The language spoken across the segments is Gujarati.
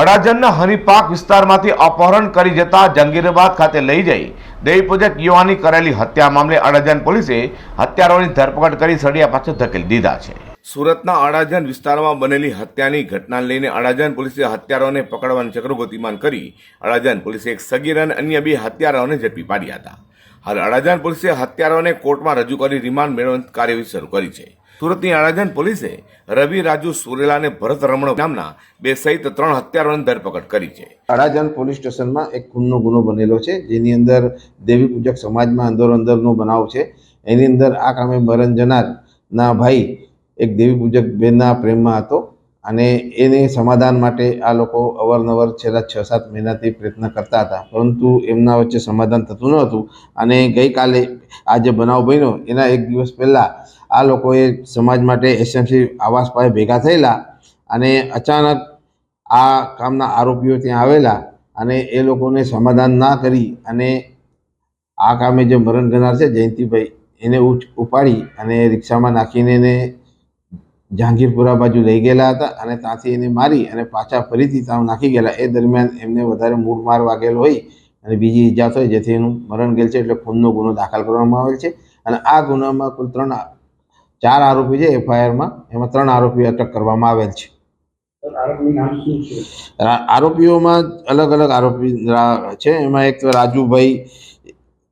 અડાજણના હરિપાક વિસ્તારમાંથી અપહરણ કરી જતા જંગીરાબાદ ખાતે લઈ જઈ દેવીપૂજક યુવાની કરેલી હત્યા મામલે અડાજણ પોલીસે હત્યારોની ધરપકડ કરી સળિયા પાછળ ધકેલી દીધા છે. સુરતના અડાજણ વિસ્તારમાં બનેલી હત્યાની ઘટનાને લઈને અડાજણ પોલીસે હત્યારોને પકડવાનું ચક્ર ગતિમાન કરી અડાજણ પોલીસે એક સગીર અને અન્ય બે હત્યારાઓને ઝડપી પાડ્યા હતા. હાલ અડાજણ પોલીસે હત્યારાઓને કોર્ટમાં રજૂ કરી રિમાન્ડ મેળવવાની કાર્યવાહી શરૂ કરી છે. સુરતની અડાજણ પોલીસે રવિ રાજુ સુરેલા અને ભરત રમણ નામના બે સહિત ત્રણ હત્યારાઓની ધરપકડ કરી છે. અડાજણ પોલીસ સ્ટેશનમાં એક ખૂનનો ગુનો બનેલો છે, જેની અંદર દેવી પૂજક સમાજમાં અંદર અંદરનો બનાવ છે. એની અંદર આ કામે મરણ જનારના ભાઈ એક દેવી પૂજક બેનના પ્રેમમાં હતો અને એને સમાધાન માટે આ લોકો અવારનવાર છેલ્લા છ સાત મહિનાથી પ્રયત્ન કરતા હતા. પરંતુ એમના વચ્ચે સમાધાન થતું ન હતું અને ગઈકાલે આ જે બનાવ બન્યો, એના એક દિવસ પહેલાં આ લોકોએ સમાજ માટે એસએમસી આવાસ પાસે ભેગા થયેલા અને અચાનક આ કામના આરોપીઓ ત્યાં આવેલા અને એ લોકોને સમાધાન ના કરી અને આ કામે જે મરણ ગનાર છે જયંતિભાઈ, એને ઉપાડી અને રિક્ષામાં નાખીને એને જહાંગીરપુરા બાજુ લઈ ગયેલા હતા અને ત્યાંથી એને મારી અને પાછા ફરીથી ત્યાં નાખી ગયેલા. એ દરમિયાન એમને વધારે મૂળ માર વાગેલો હોય અને બીજી ઈજા થઈ જેથી એનું મરણ ગયેલ છે એટલે ખૂનનો ગુનો દાખલ કરવામાં આવેલ છે અને આ ગુનામાં કુલ ત્રણ ચાર આરોપી છે એફઆઈઆરમાં. એમાં ત્રણ આરોપી અટક કરવામાં આવેલ છે. આરોપીઓમાં અલગ અલગ આરોપી છે. એમાં એક રાજુભાઈ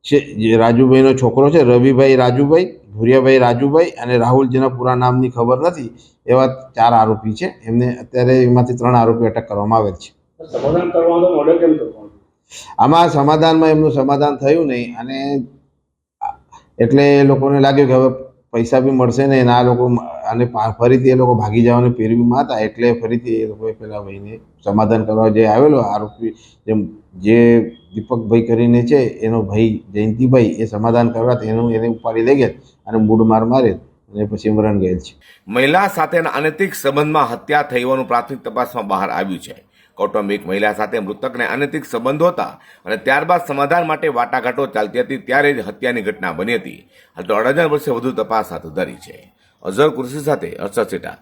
છે જે રાજુભાઈનો છોકરો છે રવિભાઈ રાજુભાઈ ભૂરિયાભાઈ રાજુભાઈ અને રાહુલ જેના પૂરા નામની ખબર નથી એવા ચાર આરોપી છે. એમને અત્યારે એમાંથી ત્રણ આરોપી અટક કરવામાં આવેલ છે. આમાં સમાધાનમાં એમનું સમાધાન થયું નહીં અને એટલે એ લોકોને લાગ્યું કે હવે પૈસા બી મળશે ને એના આ લોકો અને ફરીથી એ લોકો ભાગી જવાની પેરવીમાં હતા એટલે ફરીથી એ લોકોએ પેલા ભાઈને સમાધાન કરવા જે આવેલો આરોપી જેમ જે દીપકભાઈ કરીને છે, એનો ભાઈ જયંતિભાઈ, એ સમાધાન કરવા એનું એને ઉપાડી લઈ ગયા અને મૂડ માર મારે અને પછી મરણ ગયેલ છે. મહિલા સાથેના અનૈતિક સંબંધમાં હત્યા થઈ હોવાનું પ્રાથમિક તપાસમાં બહાર આવ્યું છે. કૌટુંબિક મહિલા સાથે મૃતકને અનૈતિક સંબંધો હતા અને ત્યારબાદ સમાધાન માટે વાટાઘાટો ચાલતી હતી, ત્યારે જ હત્યાની ઘટના બની હતી. હાલ તો અડધા વર્ષે વધુ તપાસ હાથ ધરી છે. અઝર કુર્સી સાથે સેટા